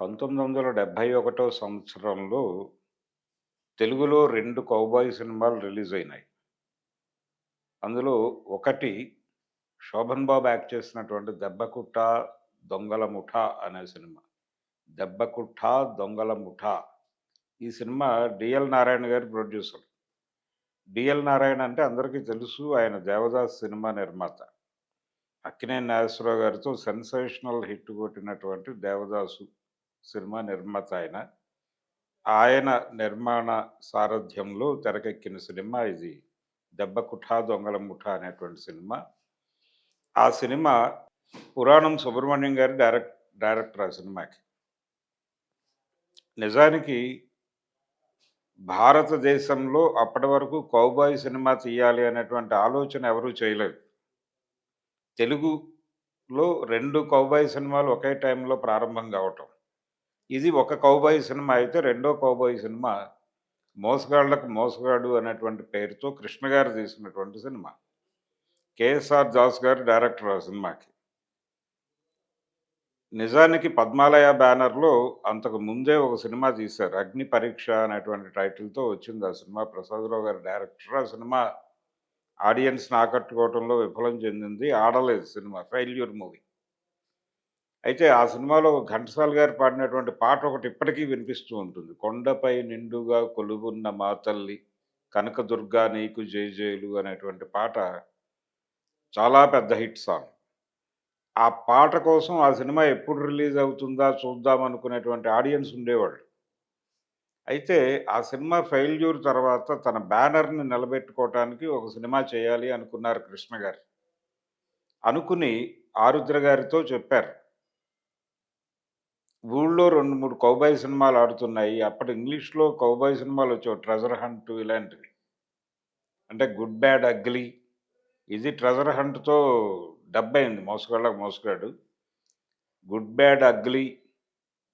పంతొమ్మిది వందల డెబ్భై ఒకటో సంవత్సరంలో తెలుగులో రెండు కౌబాయ్ సినిమాలు రిలీజ్ అయినాయి. అందులో ఒకటి శోభన్ బాబు యాక్ట్ చేసినటువంటి దెబ్బకుట్ట దొంగల ముఠా అనే సినిమా. దెబ్బకుట్ట దొంగల ముఠా. ఈ సినిమా డిఎల్ నారాయణ గారి ప్రొడ్యూసర్. డిఎల్ నారాయణ అంటే అందరికీ తెలుసు ఆయన దేవదాస్ సినిమా నిర్మాత. అక్కినేని నాగేశ్వరరావు గారితో సెన్సేషనల్ హిట్ కొట్టినటువంటి దేవదాసు. సినిమా నిర్మాత ఆయన ఆయన నిర్మాణ సారథ్యంలో తెరకెక్కిన సినిమా ఇది. దెబ్బ కుఠా దొంగల ముఠా అనేటువంటి సినిమా. ఆ సినిమా పురాణం సుబ్రహ్మణ్యం గారి డైరెక్ట్ డైరెక్టర్ ఆ సినిమాకి. నిజానికి భారతదేశంలో అప్పటి వరకు కౌబాయ్ సినిమా తీయాలి అనేటువంటి ఆలోచన ఎవరూ చేయలేదు. తెలుగులో రెండు కౌబాయ్ సినిమాలు ఒకే టైంలో ప్రారంభం కావటం. ఇది ఒక కౌబాయ్ సినిమా అయితే రెండో కౌబాయ్ సినిమా. మోసగాళ్ళకు మోసగాడు అనేటువంటి పేరుతో కృష్ణ గారు తీసినటువంటి సినిమా. కేఎస్ఆర్ దాస్ గారు డైరెక్టర్ ఆ సినిమాకి. నిజానికి పద్మాలయ బ్యానర్లో అంతకు ముందే ఒక సినిమా తీశారు. అగ్ని పరీక్ష అనేటువంటి టైటిల్తో వచ్చింది ఆ సినిమా. ప్రసాదరావు గారు డైరెక్టర్. ఆ సినిమా ఆడియన్స్ని ఆకట్టుకోవడంలో విఫలం చెందింది. ఆడలేదు సినిమా. Failure movie. అయితే ఆ సినిమాలో ఘంటసాల్ గారు పాడినటువంటి పాట ఒకటి ఇప్పటికీ వినిపిస్తూ ఉంటుంది. కొండపై నిండుగా కొలువున్న మా తల్లి కనకదుర్గా నీకు జై జైలు అనేటువంటి పాట చాలా పెద్ద హిట్ సాంగ్. ఆ పాట కోసం ఆ సినిమా ఎప్పుడు రిలీజ్ అవుతుందా చూద్దాం అనుకునేటువంటి ఆడియన్స్ ఉండేవాళ్ళు. అయితే ఆ సినిమా ఫెయిల్యూర్ తర్వాత తన బ్యానర్ని నిలబెట్టుకోవటానికి ఒక సినిమా చేయాలి అనుకున్నారు కృష్ణ గారు. అనుకుని ఆరుద్ర గారితో చెప్పారు. ఊళ్ళో రెండు మూడు కౌబాయ్ సినిమాలు ఆడుతున్నాయి. అప్పటి ఇంగ్లీష్లో కౌబాయ్ సినిమాలు వచ్చావు ట్రెజర్ హంట్ ఇలాంటివి. అంటే గుడ్ బ్యాడ్ అగ్లీ ఇది ట్రెజర్ హంట్తో డబ్బైంది అయింది. మోసగాళ్ళకు మోసగాడు. గుడ్ బ్యాడ్ అగ్లీ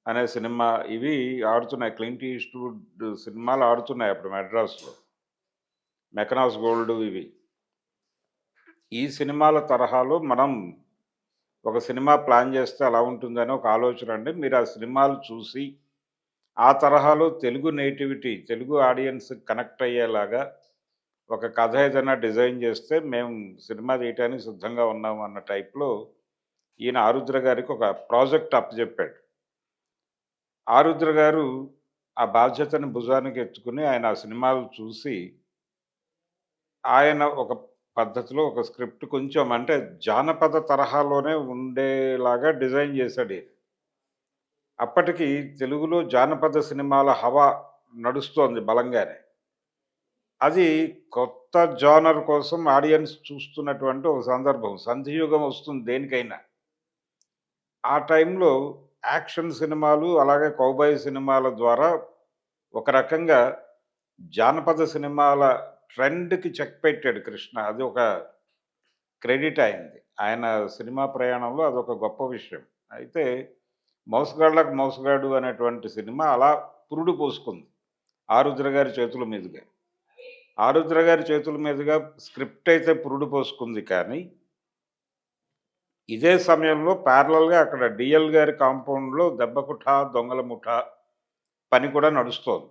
అనే సినిమా ఇవి ఆడుతున్నాయి. క్లింట్ ఈస్ట్వుడ్ సినిమాలు ఆడుతున్నాయి అప్పుడు మెడ్రాస్లో మెకనాస్ గోల్డ్ ఇవి. ఈ సినిమాల తరహాలో మనం ఒక సినిమా ప్లాన్ చేస్తే అలా ఉంటుందని ఒక ఆలోచన అండి. మీరు ఆ సినిమాలు చూసి ఆ తరహాలో Telugu nativity Telugu audience connect అయ్యేలాగా ఒక కథ ఏదైనా డిజైన్ చేస్తే మేము సినిమా తీయటానికి సిద్ధంగా ఉన్నాం అన్న టైప్లో ఈయన ఆరుద్ర గారికి ఒక ప్రాజెక్ట్ అప్పచెప్పాడు ఆరుద్ర గారు ఆ బాధ్యతని భుజానికి ఎత్తుకుని ఆయన ఆ సినిమాలు చూసి ఆయన ఒక పద్ధతిలో ఒక స్క్రిప్ట్ కొంచెం అంటే జానపద తరహాలోనే ఉండేలాగా డిజైన్ చేశాడు. అప్పటికి తెలుగులో జానపద సినిమాల హవా నడుస్తోంది బలంగానే. అది కొత్త జానర్ కోసం ఆడియన్స్ చూస్తున్నటువంటి ఒక సందర్భం. సంధియుగం వస్తుంది దేనికైనా. ఆ టైంలో యాక్షన్ సినిమాలు అలాగే కౌబాయ్ సినిమాల ద్వారా ఒక రకంగా జానపద సినిమాల ట్రెండ్కి చెక్ పెట్టాడు కృష్ణ. అది ఒక క్రెడిట్ అయింది. ఆయన సినిమా ప్రయాణంలో అదొక గొప్ప విషయం. అయితే మోసగాళ్ళకు మోసగాడు అనేటువంటి సినిమా అలా పురుడు పోసుకుంది. ఆరుద్ర గారి చేతుల మీదుగా. ఆరుద్ర గారి చేతుల మీదుగా స్క్రిప్ట్ అయితే పురుడు పోసుకుంది కానీ ఇదే సమయంలో ప్యారలల్గా అక్కడ డిఎల్ గారి కాంపౌండ్లో దెబ్బకుఠ దొంగల ముఠ పని కూడా నడుస్తోంది.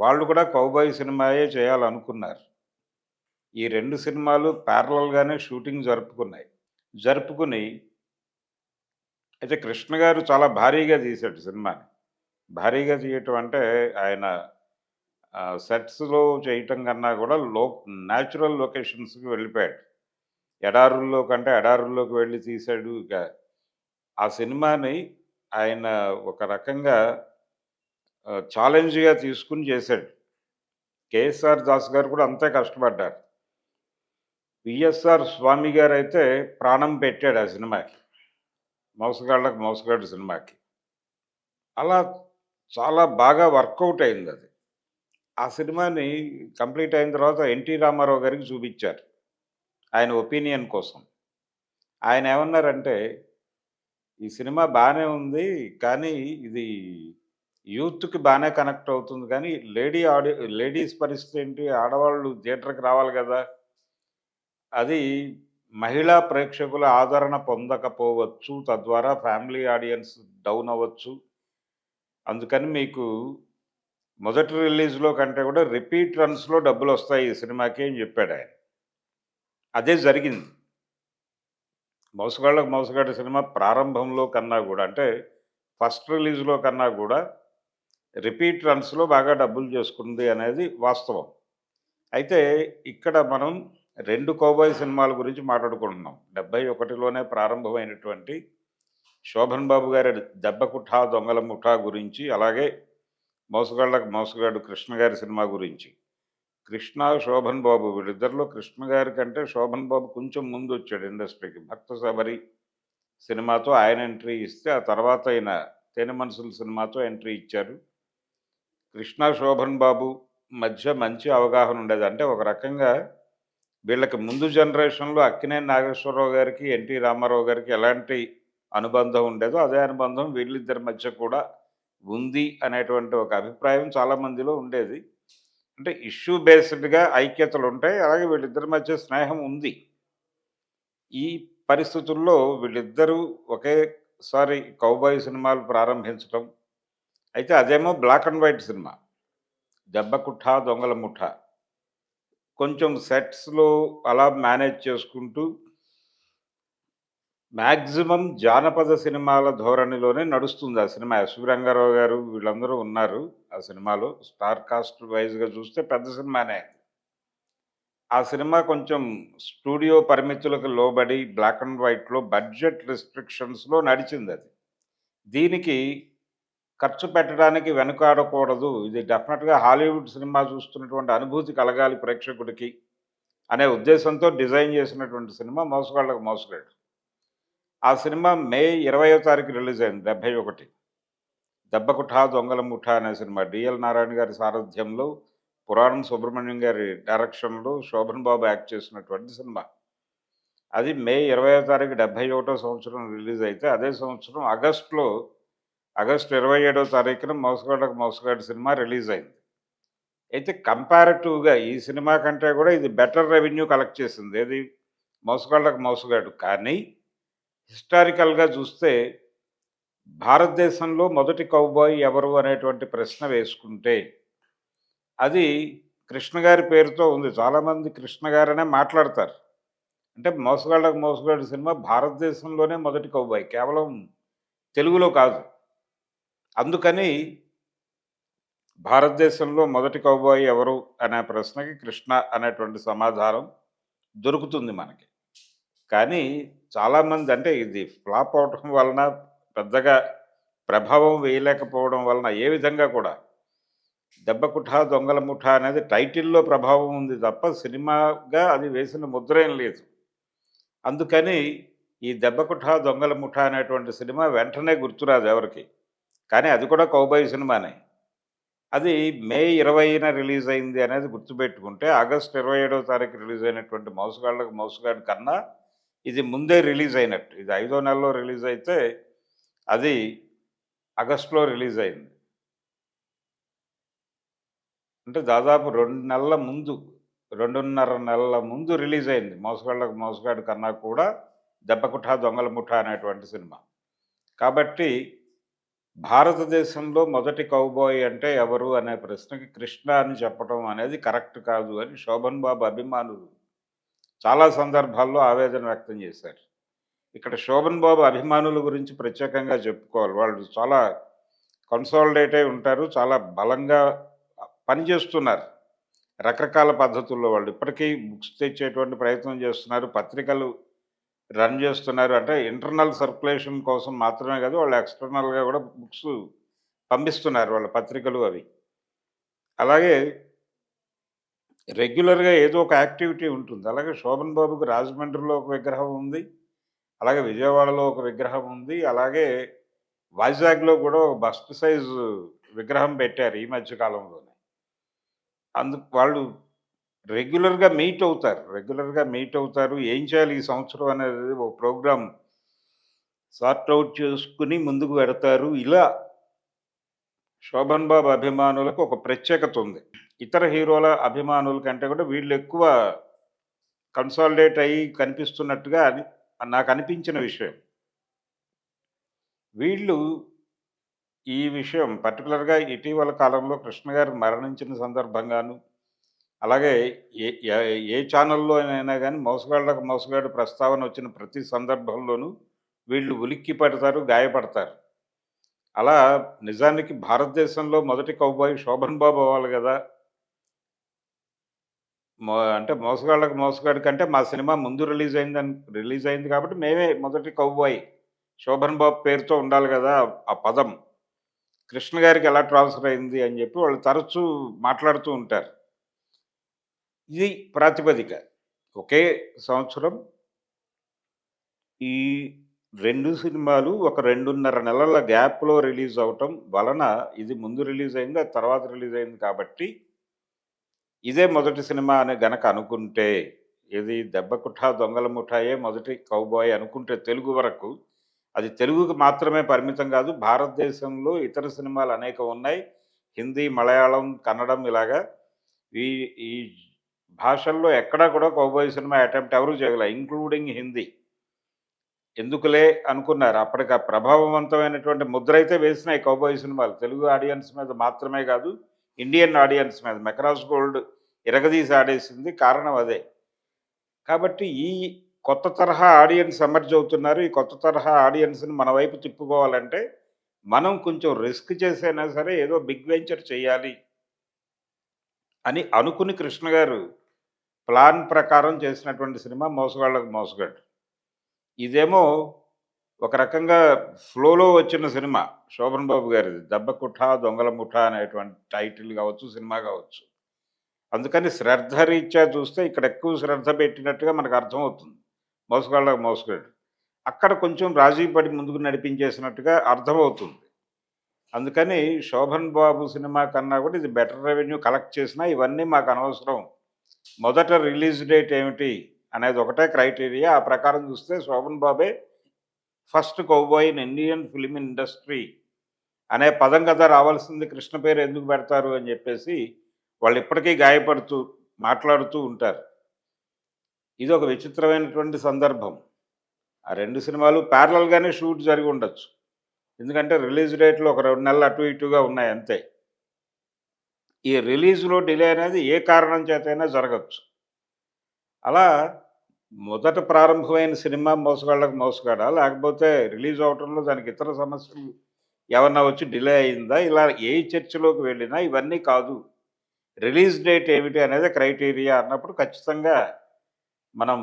వాళ్ళు కూడా కౌబాయ్ సినిమాయే చేయాలనుకున్నారు. ఈ రెండు సినిమాలు ప్యారలల్గానే షూటింగ్ జరుపుకున్నాయి. జరుపుకుని అయితే కృష్ణ గారు చాలా భారీగా తీశాడు సినిమాని. భారీగా తీయటం అంటే ఆయన సెట్స్లో చేయటం కన్నా కూడా లో న్యాచురల్ లొకేషన్స్కి వెళ్ళిపోయాడు. ఎడారుల్లో కంటే ఎడారుల్లోకి వెళ్ళి తీశాడు ఇక. ఆ సినిమాని ఆయన ఒక రకంగా ఛాలెంజ్గా తీసుకుని చేశాడు. కేఎస్ఆర్ దాస్ గారు కూడా అంతే కష్టపడ్డారు. విఎస్ఆర్ స్వామి గారు అయితే ప్రాణం పెట్టాడు ఆ సినిమాకి. మోసగాళ్ళకు మోసగాడు సినిమాకి. అలా చాలా బాగా వర్కౌట్ అయింది అది. ఆ సినిమాని కంప్లీట్ అయిన తర్వాత ఎన్టీ రామారావు గారికి చూపించారు. ఆయన ఒపీనియన్ కోసం. ఆయన ఏమన్నారంటే ఈ సినిమా బాగానే ఉంది కానీ ఇది యూత్కి బాగానే కనెక్ట్ అవుతుంది. కానీ లేడీ ఆడి లేడీస్ పరిస్థితి ఏంటి? ఆడవాళ్ళు థియేటర్కి రావాలి కదా. అది మహిళా ప్రేక్షకుల ఆదరణ పొందకపోవచ్చు. తద్వారా ఫ్యామిలీ ఆడియన్స్ డౌన్ అవ్వచ్చు. అందుకని మీకు మొదటి రిలీజ్‌లో కంటే కూడా రిపీట్ రన్స్‌లో డబ్బులు వస్తాయి ఈ సినిమాకి అని చెప్పాడాయన. అదే జరిగింది. మౌసగాళ్ళకు మోసగాడు' సినిమా ప్రారంభంలో కన్నా కూడా అంటే ఫస్ట్ రిలీజ్‌లో కన్నా కూడా రిపీట్ రన్స్‌లో బాగా డబ్బులు చేసుకుంది అనేది వాస్తవం. అయితే ఇక్కడ మనం రెండు కౌబాయ్ సినిమాల గురించి మాట్లాడుకుంటున్నాం. 71లోనే ప్రారంభమైనటువంటి 'శోభన్ బాబు' గారి 'దెబ్బకుఠా దొంగల ముఠా' గురించి, అలాగే మోసగాళ్ళకు మోసగాడు' కృష్ణ గారి సినిమా గురించి. కృష్ణ, శోభన్ బాబు వీళ్ళిద్దరిలో కృష్ణ గారి కంటే శోభన్ బాబు కొంచెం ముందు వచ్చాడు ఇండస్ట్రీకి. 'భక్త శబరి' సినిమాతో ఆయన ఎంట్రీ ఇస్తే, ఆ తర్వాత ఆయన 'తేనె మనసులు' సినిమాతో ఎంట్రీ ఇచ్చారు. కృష్ణ, శోభన్ బాబు మధ్య మంచి అవగాహన ఉండేది. అంటే ఒక రకంగా వీళ్ళకి ముందు జనరేషన్‌లో అక్కినేని నాగేశ్వరరావు గారికి, ఎన్టీ రామారావు గారికి ఎలాంటి అనుబంధం ఉండేదో, అదే అనుబంధం వీళ్ళిద్దరి మధ్య కూడా ఉంది అనేటువంటి ఒక అభిప్రాయం చాలా మందిలో ఉండేది. అంటే ఇష్యూ బేస్డ్‌గా ఐక్యతలు ఉంటాయి అలాగే వీళ్ళిద్దరి మధ్య స్నేహం ఉంది. ఈ పరిస్థితుల్లో వీళ్ళిద్దరూ ఒకేసారి కౌబాయ్ సినిమాలు ప్రారంభించటం. అయితే అదేమో బ్లాక్ అండ్ వైట్ సినిమా. దెబ్బకుఠ దొంగల ముఠ కొంచెం సెట్స్‌లో అలా మేనేజ్ చేసుకుంటూ మ్యాక్సిమం జానపద సినిమాల ధోరణిలోనే నడుస్తుంది ఆ సినిమా. ఎస్‌వి రంగారావు గారు వీళ్ళందరూ ఉన్నారు ఆ సినిమాలో. స్టార్ కాస్ట్ వైజ్గా చూస్తే పెద్ద సినిమానే. ఆ సినిమా కొంచెం స్టూడియో పరిమితులకు లోబడి బ్లాక్ అండ్ వైట్‌లో బడ్జెట్ రిస్ట్రిక్షన్స్‌లో నడిచింది అది దీనికి ఖర్చు పెట్టడానికి వెనుకాడకూడదు. ఇది డెఫినెట్గా హాలీవుడ్ సినిమా చూస్తున్నటువంటి అనుభూతి కలగాలి ప్రేక్షకుడికి అనే ఉద్దేశంతో డిజైన్ చేసినటువంటి సినిమా మోసగాళ్ళకు మోసగాడు'. ఆ సినిమా మే 20వ తారీఖు రిలీజ్ అయింది 71. 'దెబ్బకుఠా దొంగల ముఠా' అనే సినిమా డిఎల్ నారాయణ గారి సారథ్యంలో, పురాణం సుబ్రహ్మణ్యం గారి డైరెక్షన్‌లో శోభన్ బాబు యాక్ట్ చేసినటువంటి సినిమా. అది మే 20వ తారీఖు 71వ సంవత్సరం రిలీజ్ అయితే, అదే సంవత్సరం ఆగస్టులో ఆగస్టు 27వ తారీఖున మోసగాడకు మోసగాడు' సినిమా రిలీజ్ అయింది. అయితే కంపారిటివ్‌గా ఈ సినిమా కంటే కూడా ఇది బెటర్ రెవెన్యూ కలెక్ట్ చేసింది. ఏది మోసగాళ్ళకు మోసగాడు'. కానీ హిస్టారికల్‌గా చూస్తే భారతదేశంలో మొదటి కౌబాయ్ ఎవరు అనేటువంటి ప్రశ్న వేసుకుంటే, అది కృష్ణ గారి పేరుతో ఉంది. చాలామంది కృష్ణ గారనే మాట్లాడతారు. అంటే మోసగాళ్ళకు మోసగాడు' సినిమా భారతదేశంలోనే మొదటి కౌబాయ్. కేవలం తెలుగులో కాదు. అందుకని భారతదేశంలో మొదటి కౌబాయ్ ఎవరు అనే ప్రశ్నకి కృష్ణ అనేటువంటి సమాధానం దొరుకుతుంది మనకి. కానీ చాలామంది అంటే ఇది ఫ్లాప్ అవ్వటం వలన పెద్దగా ప్రభావం వేయలేకపోవడం వలన ఏ విధంగా కూడా దెబ్బకుఠ దొంగల ముఠ అనేది టైటిల్‌లో ప్రభావం ఉంది తప్ప సినిమాగా అది వేసిన ముద్ర ఏం లేదు. అందుకని ఈ దెబ్బకుఠ దొంగల ముఠ అనేటువంటి సినిమా వెంటనే గుర్తురాదు ఎవరికి కానీ అది కూడా కౌబాయ్ సినిమానే. అది మే 20న రిలీజ్ అయింది అనేది గుర్తుపెట్టుకుంటే, ఆగస్ట్ ఇరవై ఏడవ తారీఖు రిలీజ్ అయినటువంటి 'మోసగాళ్ళకి మోసగాడు' కన్నా ఇది ముందే రిలీజ్ అయినట్టు. ఇది ఐదో నెలలో రిలీజ్ అయితే, అది ఆగస్టులో రిలీజ్ అయింది. అంటే దాదాపు రెండు నెలల ముందు, 2.5 నెలల ముందు రిలీజ్ అయింది. మోసగాళ్ళకు మోసగాడు' కన్నా కూడా 'దెబ్బకుఠా దొంగల ముఠా' అనేటువంటి సినిమా. కాబట్టి భారతదేశంలో మొదటి కౌబాయ్ అంటే ఎవరు అనే ప్రశ్నకి కృష్ణ అని చెప్పడం అనేది కరెక్ట్ కాదు అని శోభన్ బాబు అభిమానులు చాలా సందర్భాల్లో ఆవేదన వ్యక్తం చేశారు. ఇక్కడ శోభన్ బాబు అభిమానుల గురించి ప్రత్యేకంగా చెప్పుకోవాలి. వాళ్ళు చాలా కన్సాలిడేట్ అయి ఉంటారు. చాలా బలంగా పనిచేస్తున్నారు. రకరకాల పద్ధతుల్లో వాళ్ళు. ఇప్పటికీ బుక్స్ తెచ్చేటువంటి ప్రయత్నం చేస్తున్నారు. పత్రికలు రన్ చేస్తున్నారు. అంటే ఇంటర్నల్ సర్క్యులేషన్ కోసం మాత్రమే కాదు, వాళ్ళు ఎక్స్‌టర్నల్‌గా కూడా బుక్స్ పంపిస్తున్నారు వాళ్ళ పత్రికలు అవి. అలాగే రెగ్యులర్‌గా ఏదో ఒక యాక్టివిటీ ఉంటుంది. అలాగే శోభన్ బాబుకి రాజమండ్రిలో ఒక విగ్రహం ఉంది. అలాగే విజయవాడలో ఒక విగ్రహం ఉంది. అలాగే వైజాగ్‌లో కూడా ఒక బస్ట్ సైజు విగ్రహం పెట్టారు ఈ మధ్య కాలంలోనే. అందుకు వాళ్ళు రెగ్యులర్‌గా మీట్ అవుతారు. రెగ్యులర్‌గా మీట్ అవుతారు. ఏం చేయాలి ఈ సంవత్సరం అనేది ఒక ప్రోగ్రామ్ సార్ట్ అవుట్ చేసుకుని ముందుకు పెడతారు ఇలా శోభన్ బాబు అభిమానులకు ఒక ప్రత్యేకత ఉంది. ఇతర హీరోల అభిమానుల కంటే కూడా వీళ్ళు ఎక్కువ కన్సాలిడేట్ అయ్యి కనిపిస్తున్నట్టుగా అని నాకు అనిపించిన విషయం. వీళ్ళు ఈ విషయం పర్టిక్యులర్‌గా ఇటీవల కాలంలో కృష్ణ గారు మరణించిన సందర్భంగాను, అలాగే ఏ ఏ ఛానల్‌లోనైనా కానీ మోసగాళ్ళకు మోసగాడు ప్రస్తావన వచ్చిన ప్రతి సందర్భంలోనూ వీళ్ళు ఉలిక్కి పడతారు, గాయపడతారు. అలా నిజానికి భారతదేశంలో మొదటి కౌబాయి 'శోభన్ బాబు' అవ్వాలి కదా మో అంటే మోసగాళ్ళకు మోసగాడు కంటే మా సినిమా ముందు రిలీజ్ అయిందని రిలీజ్ అయింది కాబట్టి మేమే మొదటి కౌబాయ్ 'శోభన్ బాబు' పేరుతో ఉండాలి కదా ఆ పదం. కృష్ణ గారికి ఎలా ట్రాన్స్‌ఫర్ అయింది అని చెప్పి వాళ్ళు తరచూ మాట్లాడుతూ ఉంటారు. ఇది ప్రాతిపదిక. ఒకే సంవత్సరం ఈ రెండు సినిమాలు ఒక 2.5 నెలల గ్యాప్‌లో రిలీజ్ అవ్వటం వలన ఇది ముందు రిలీజ్ అయింది. తర్వాత రిలీజ్ అయింది కాబట్టి ఇదే మొదటి సినిమా అని గనక అనుకుంటే, ఇది దెబ్బకుఠా దొంగల ముఠాయే' మొదటి కౌబాయ్ అనుకుంటే తెలుగు వరకు, అది తెలుగుకి మాత్రమే పరిమితం కాదు భారతదేశంలో ఇతర సినిమాలు అనేక ఉన్నాయి. హిందీ, మలయాళం, కన్నడం ఇలాగా ఈ ఈ భాషల్లో ఎక్కడా కూడా కౌబాయ్ సినిమా అటెంప్ట్ ఎవరు చేయలే. ఇంక్లూడింగ్ హిందీ. ఎందుకులే అనుకున్నారు. అప్పటికి ఆ ప్రభావవంతమైనటువంటి ముద్ర అయితే వేసినాయి కౌబాయ్ సినిమాలు. తెలుగు ఆడియన్స్ మీద మాత్రమే కాదు ఇండియన్ ఆడియన్స్ మీద మెకరాజ్ గోల్డ్' ఇరగదీసి ఆడేసింది. కారణం అదే. కాబట్టి ఈ కొత్త తరహా ఆడియన్స్ ఎమర్జ్ అవుతున్నారు. ఈ కొత్త తరహా ఆడియన్స్‌ని మన వైపు తిప్పుకోవాలంటే, మనం కొంచెం రిస్క్ చేసైనా సరే ఏదో బిగ్ వెంచర్ చేయాలి. అని అనుకుని కృష్ణ గారు ప్లాన్ ప్రకారం చేసినటువంటి సినిమా మోసగాళ్ళకు మోసగాడు'. ఇదేమో ఒక రకంగా ఫ్లోలో వచ్చిన సినిమా. శోభన్ బాబు గారిది. 'దెబ్బ కుఠ దొంగల ముఠ అనేటువంటి టైటిల్ కావచ్చు సినిమా కావచ్చు అందుకని శ్రద్ధ రీత్యా చూస్తే ఇక్కడ ఎక్కువ శ్రద్ధ పెట్టినట్టుగా మనకు అర్థమవుతుంది. మోసగాళ్ళకు మోసగాడు'. అక్కడ కొంచెం రాజీ పడి ముందుకు నడిపించేసినట్టుగా అర్థమవుతుంది. అందుకని శోభన్ బాబు సినిమా కన్నా కూడా ఇది బెటర్ రెవెన్యూ కలెక్ట్ చేసినా ఇవన్నీ మాకు అనవసరం. మొదట రిలీజ్ డేట్ ఏమిటి అనేది ఒకటే క్రైటీరియా. ఆ ప్రకారం చూస్తే శోభన్ బాబే first cowboy in Indian film industry అనే పదం కదా రావాల్సింది. కృష్ణ పేరు ఎందుకు పెడతారు అని చెప్పేసి వాళ్ళు ఇప్పటికీ గాయపడుతూ, మాట్లాడుతూ ఉంటారు. ఇది ఒక విచిత్రమైనటువంటి సందర్భం. ఆ రెండు సినిమాలు ప్యారలల్గానే షూట్ జరిగి ఉండొచ్చు. ఎందుకంటే రిలీజ్ డేట్‌లు ఒక రెండు నెలలు అటు ఇటుగా ఉన్నాయి అంతే. ఈ రిలీజ్‌లో డిలే అనేది ఏ కారణం చేతైనా జరగచ్చు అలా మొదట ప్రారంభమైన సినిమా మోసగాళ్ళకు మోసగాడా' లేకపోతే రిలీజ్ అవటంలో దానికి ఇతర సమస్యలు ఏమన్నా వచ్చి డిలే అయిందా? ఇలా ఏ చర్చలోకి వెళ్ళినా ఇవన్నీ కాదు. రిలీజ్ డేట్ ఏమిటి అనేది క్రైటీరియా అన్నప్పుడు ఖచ్చితంగా మనం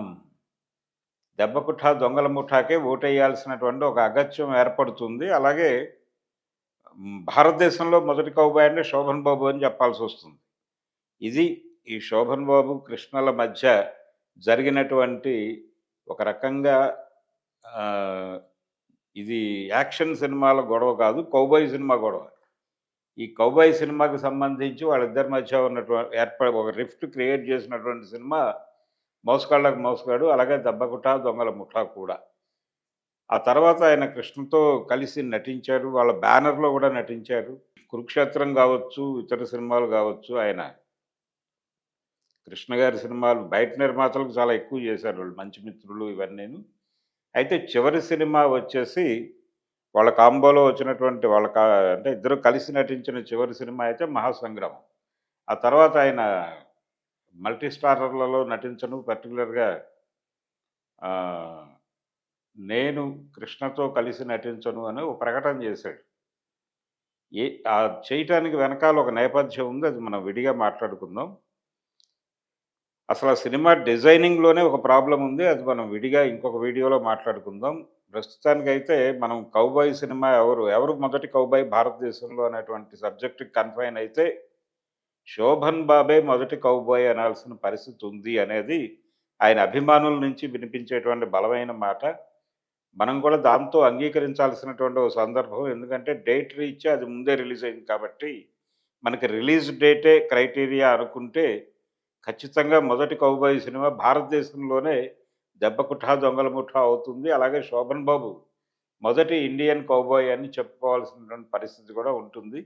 దెబ్బకుఠా దొంగల ముఠాకే' ఓటేయాల్సినటువంటి ఒక అగత్యం ఏర్పడుతుంది. అలాగే భారతదేశంలో మొదటి కౌబాయ్ అంటే శోభన్ బాబు అని చెప్పాల్సి వస్తుంది ఇది ఈ శోభన్ బాబు, కృష్ణల మధ్య జరిగినటువంటి ఒక రకంగా ఇది యాక్షన్ సినిమాల గొడవ కాదు. కౌబాయ్ సినిమా గొడవ. ఈ కౌబాయ్ సినిమాకి సంబంధించి వాళ్ళిద్దరి మధ్య ఉన్నటువంటి ఏర్పడ ఒక రిఫ్ట్ క్రియేట్ చేసినటువంటి సినిమా 'మోసగాళ్ళకి మోసగాడు' అలాగే 'దెబ్బ దొంగల ముఠా' కూడా. ఆ తర్వాత ఆయన కృష్ణతో కలిసి నటించారు. వాళ్ళ బ్యానర్‌లో కూడా నటించారు. 'కురుక్షేత్రం' కావచ్చు ఇతర సినిమాలు కావచ్చు ఆయన కృష్ణ గారి సినిమాలు బయట నిర్మాతలకు చాలా ఎక్కువ చేశారు వాళ్ళు 'మంచి మిత్రులు' ఇవన్నీ అయితే చివరి సినిమా వచ్చేసి వాళ్ళ కాంబోలో వచ్చినటువంటి వాళ్ళ అంటే ఇద్దరు కలిసి నటించిన చివరి సినిమా అయితే 'మహాసంగ్రామం'. ఆ తర్వాత ఆయన మల్టీ స్టారర్‌లలో నటించను. పర్టికులర్గా నేను కృష్ణతో కలిసి నటించను అని ఒక ప్రకటన చేశాడు. ఏ ఆ చేయటానికి వెనకాల ఒక నేపథ్యం ఉంది. అది మనం విడిగా మాట్లాడుకుందాం. అసలు ఆ సినిమా డిజైనింగ్‌లోనే ఒక ప్రాబ్లం ఉంది. అది మనం విడిగా ఇంకొక వీడియోలో మాట్లాడుకుందాం. ప్రస్తుతానికైతే మనం కౌబాయ్ సినిమా ఎవరు, ఎవరు మొదటి కౌబాయ్ భారతదేశంలో అనేటువంటి సబ్జెక్ట్‌కి కన్ఫైన్ అయితే, శోభన్ బాబే మొదటి కౌబాయ్ అనాల్సిన పరిస్థితి ఉంది అనేది ఆయన అభిమానుల నుంచి వినిపించేటువంటి బలమైన మాట. మనం కూడా దాంతో అంగీకరించాల్సినటువంటి ఒక సందర్భం. ఎందుకంటే డేట్ రీచ్ అది ముందే రిలీజ్ అయింది కాబట్టి, మనకి రిలీజ్ డేటే క్రైటీరియా అనుకుంటే, ఖచ్చితంగా మొదటి కౌబాయ్ సినిమా భారతదేశంలోనే దెబ్బకుఠా దొంగల ముఠా' అవుతుంది. అలాగే శోభన్ బాబు మొదటి ఇండియన్ కౌబాయ్ అని చెప్పుకోవాల్సినటువంటి పరిస్థితి కూడా ఉంటుంది.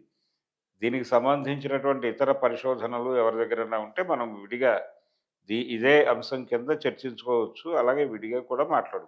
దీనికి సంబంధించినటువంటి ఇతర పరిశోధనలు ఎవరి దగ్గరైనా ఉంటే మనం విడిగా ది ఇదే అంశం కింద చర్చించుకోవచ్చు. అలాగే విడిగా కూడా మాట్లాడుకోవచ్చు.